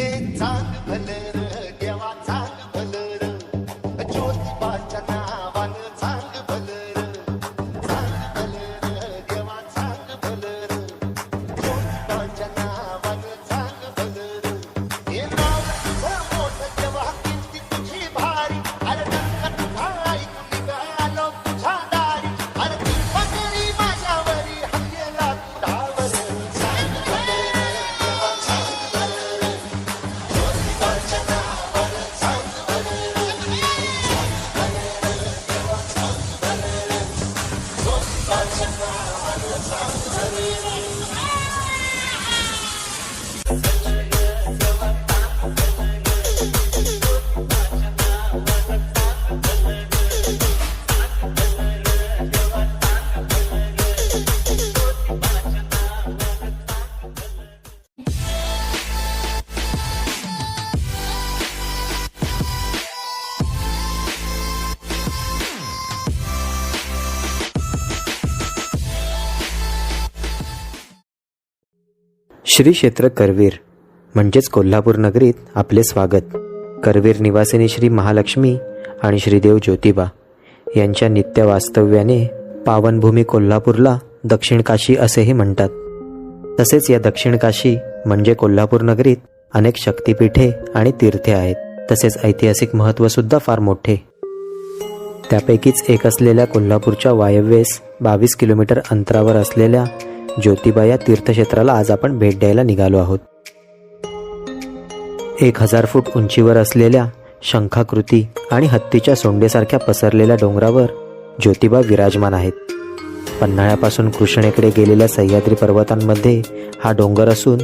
It's time to play the game. It's time to play the game. Shri क्षेत्र करवीर म्हणजेच कोल्हापूर नगरीत आपले स्वागत. करवीर निवासिनी श्री महालक्ष्मी आणि श्रीदेव ज्योतिबा यांच्या नित्य वास्तव्याने पावनभूमी कोल्हापूरला दक्षिण काशी असेही म्हणतात. तसेच या दक्षिण काशी म्हणजे कोल्हापूर नगरीत अनेक शक्तिपीठे आणि तीर्थे आहेत. तसेच ऐतिहासिक महत्त्वसुद्धा फार मोठे. त्यापैकीच एक असलेल्या कोल्हापूरच्या वायव्येस बावीस किलोमीटर अंतरावर असलेल्या ज्योतिबा या तीर्थक्षेत्राला आज आपण भेट द्यायला निघालो आहोत. एक हजार फूट उंचीवर असलेल्या शंखाकृती आणि हत्तीच्या सोंडेसारख्या पसरलेल्या डोंगरावर ज्योतिबा विराजमान आहेत. पन्हाळ्यापासून कृष्णेकडे गेलेल्या सह्याद्री पर्वतांमध्ये हा डोंगर असून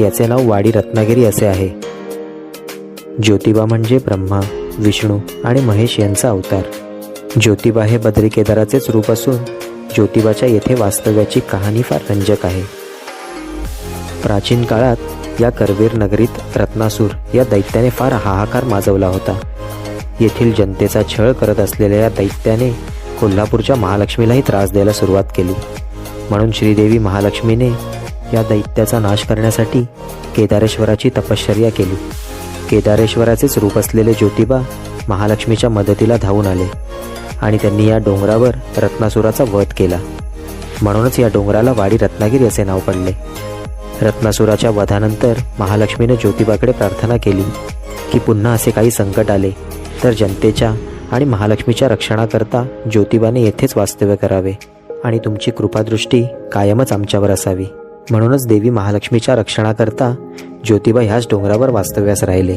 याचे नाव वाडी रत्नागिरी असे आहे. ज्योतिबा म्हणजे ब्रह्मा विष्णू आणि महेश यांचा अवतार. ज्योतिबा हे बद्री केदाराचेच रूप असून ज्योतिबाच्या येथे वास्तव्याची कहाणी फार रंजक आहे. प्राचीन काळात या करवीर नगरीत रत्नासूर या दैत्याने फार हाहाकार माजवला होता. येथील जनतेचा छळ करत असलेल्या या दैत्याने कोल्हापूरच्या महालक्ष्मीलाही त्रास द्यायला सुरुवात केली. म्हणून श्रीदेवी महालक्ष्मीने या दैत्याचा नाश करण्यासाठी केदारेश्वराची तपश्चर्या केली. केदारेश्वराचेच रूप असलेले ज्योतिबा महालक्ष्मीच्या मदतीला धावून आले. आणि त्यांनी या डोंगरावर रत्नासुराचा वध केला. म्हणूनच या डोंगराला वाडी रत्नागिरी असे नाव पडले. रत्नासुराच्या वधानंतर महालक्ष्मीने ज्योतिबाकडे प्रार्थना केली की पुन्हा असे काही संकट आले तर जनतेच्या आणि महालक्ष्मीच्या रक्षणाकरता ज्योतिबाने येथेच वास्तव्य करावे आणि तुमची कृपादृष्टी कायमच आमच्यावर असावी. म्हणूनच देवी महालक्ष्मीच्या रक्षणाकरता ज्योतिबा ह्याच डोंगरावर वास्तव्यास राहिले.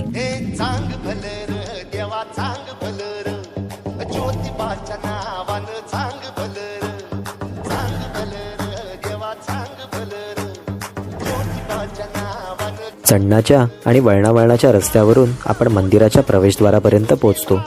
चढणाच्या आणि वळणावळणाच्या रस्त्यावरून आपण मंदिराच्या प्रवेशद्वारापर्यंत पोहोचतो.